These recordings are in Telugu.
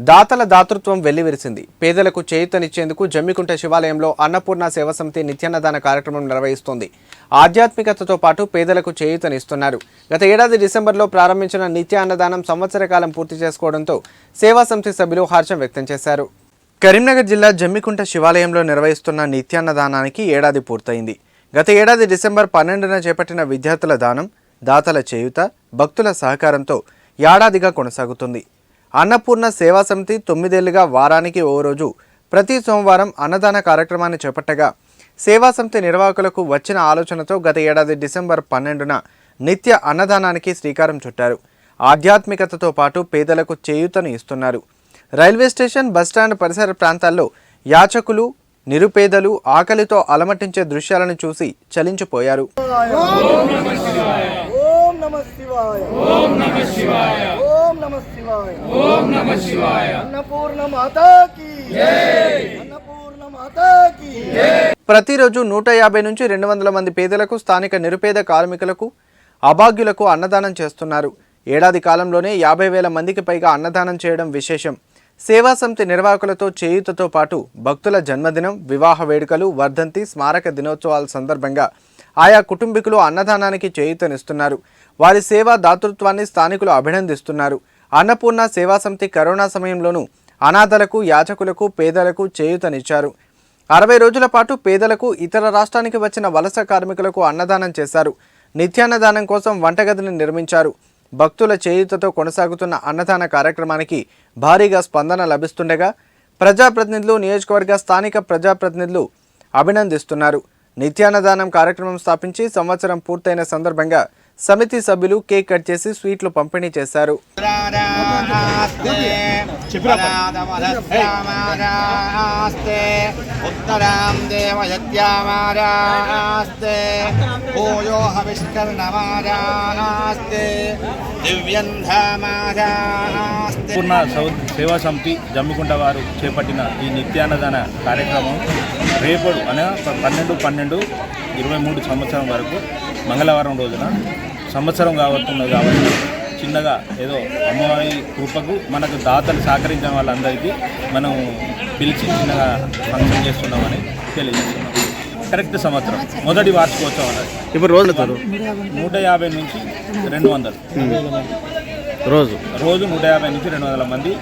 దాతల దాతృత్వం వెల్లివిరిసింది. పేదలకు చేయూతనిచ్చేందుకు జమ్మికుంట శివాలయంలో అన్నపూర్ణ సేవ సమితి నిత్యాన్నదాన కార్యక్రమం నిర్వహిస్తోంది. ఆధ్యాత్మికతతో పాటు పేదలకు చేయూతనిస్తున్నారు. గత ఏడాది డిసెంబర్లో ప్రారంభించిన నిత్య అన్నదానం సంవత్సర కాలం పూర్తి చేసుకోవడంతో సేవా సమితి సభ్యులు హర్షం వ్యక్తం చేశారు. కరీంనగర్ జిల్లా జమ్మికుంట శివాలయంలో నిర్వహిస్తున్న నిత్యాన్నదానానికి ఏడాది పూర్తయింది. గత ఏడాది డిసెంబర్ పన్నెండున చేపట్టిన విద్యార్థుల దానం దాతల చేయుత భక్తుల సహకారంతో ఏడాదిగా కొనసాగుతుంది. అన్నపూర్ణ సేవా సమితి తొమ్మిదేళ్ళుగా వారానికి ఓ రోజు ప్రతి సోమవారం అన్నదాన కార్యక్రమాన్ని చేపట్టగా సేవా సమితి నిర్వాహకులకు వచ్చిన ఆలోచనతో గత ఏడాది డిసెంబర్ పన్నెండున నిత్య అన్నదానానికి శ్రీకారం చుట్టారు. ఆధ్యాత్మికతతో పాటు పేదలకు చేయూతను ఇస్తున్నారు. రైల్వే స్టేషన్ బస్టాండ్ పరిసర ప్రాంతాల్లో యాచకులు నిరుపేదలు ఆకలితో అలమటించే దృశ్యాలను చూసి చలించిపోయారు. ఓం నమ శివాయ ఓం నమ శివాయ ఓం నమ శివాయ ఓం నమ శివాయ అన్నపూర్ణ మాతాకి అన్నపూర్ణ మాతాకి ప్రతిరోజు నూట యాభై నుంచి రెండు వందల మంది పేదలకు స్థానిక నిరుపేద కార్మికులకు అభాగ్యులకు అన్నదానం చేస్తున్నారు. ఏడాది కాలంలోనే యాభై వేల మందికి పైగా అన్నదానం చేయడం విశేషం. సేవా సమితి నిర్వాహకులతో చేయూతతో పాటు భక్తుల జన్మదినం వివాహ వేడుకలు వర్ధంతి స్మారక దినోత్సవాల సందర్భంగా ఆయా కుటుంబీకులు అన్నదానానికి చేయూతనిస్తున్నారు. వారి సేవా దాతృత్వాన్ని స్థానికులు అభినందిస్తున్నారు. అన్నపూర్ణ సేవా సమితి కరోనా సమయంలోనూ అనాథలకు యాచకులకు పేదలకు చేయూతనిచ్చారు. అరవై రోజుల పాటు పేదలకు ఇతర రాష్ట్రానికి వచ్చిన వలస కార్మికులకు అన్నదానం చేశారు. నిత్యాన్నదానం కోసం వంటగదిని నిర్మించారు. భక్తుల చేయూతతో కొనసాగుతున్న అన్నదాన కార్యక్రమానికి భారీగా స్పందన లభిస్తుండగా ప్రజాప్రతినిధులు నియోజకవర్గ స్థానిక ప్రజాప్రతినిధులు అభినందిస్తున్నారు. నిత్యాన్నదానం కార్యక్రమం స్థాపించి సంవత్సరం పూర్తయిన సందర్భంగా సమితి సభ్యులు కేక్ కట్ చేసి స్వీట్లు పంపిణీ చేశారు. పూర్ణ సేవా సమితి జమ్మికుంట వారు చేపట్టిన ఈ నిత్యాన్నదాన కార్యక్రమం రేపడు అనగా పన్నెండు పన్నెండు ఇరవై మూడు సంవత్సరం వరకు మంగళవారం రోజున సంవత్సరం కాబోతున్నది కాబట్టి చిన్నగా ఏదో అమ్మవారి కృపకు మనకు దాతలు సహకరించిన వాళ్ళందరికీ మనం పిలిచి చిన్నగా ఫంక్షన్ చేస్తున్నామని తెలియజేస్తున్నాం. కరెక్ట్ సంవత్సరం. మొదటి వార్షికోత్సవం అన్నది. ఇప్పుడు రోజులు నూట యాభై నుంచి రెండు వందలు. రోజు? రోజు నూట యాభై నుంచి రెండు వందల మంది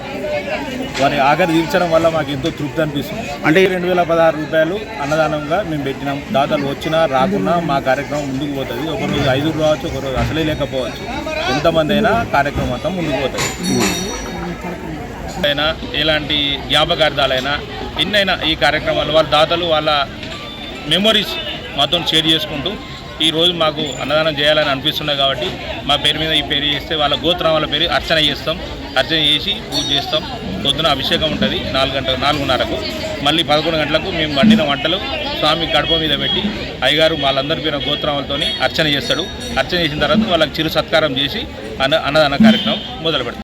వారి ఆఖరి తీర్చడం వల్ల మాకు ఎంతో తృప్తి అనిపిస్తుంది. అంటే రెండు వేల పదహారు రూపాయలు అన్నదానంగా మేము పెట్టినాం. దాతలు వచ్చినా రాకున్నా మా కార్యక్రమం ముందుకు పోతుంది. ఒకరోజు ఐదుగురు రావచ్చు ఒకరోజు అసలే లేకపోవచ్చు. ఎంతమంది అయినా కార్యక్రమం అంతా ముందుకు పోతుంది. అయినా ఎలాంటి జ్ఞాపకార్థాలైనా ఎన్నైనా ఈ కార్యక్రమాలు వాళ్ళ దాతలు వాళ్ళ మెమొరీస్ మాతో షేర్ చేసుకుంటూ ఈరోజు మాకు అన్నదానం చేయాలని అనిపిస్తున్నాయి కాబట్టి మా పేరు మీద ఈ పేరు చేస్తే వాళ్ళ గోత్రం వాళ్ళ పేరు అర్చన చేస్తాం. అర్చన చేసి పూజ చేస్తాం. పొద్దున అభిషేకం ఉంటుంది నాలుగు గంటల నాలుగున్నరకు. మళ్ళీ పదకొండు గంటలకు మేము వండిన వంటలు స్వామి గడప మీద పెట్టి అయ్యగారు వాళ్ళందరి పేరు గోత్రాలతోని అర్చన చేస్తాడు. అర్చన చేసిన తర్వాత వాళ్ళకి చిరు సత్కారం చేసి అన్న అన్నదాన కార్యక్రమం మొదలు పెడతాం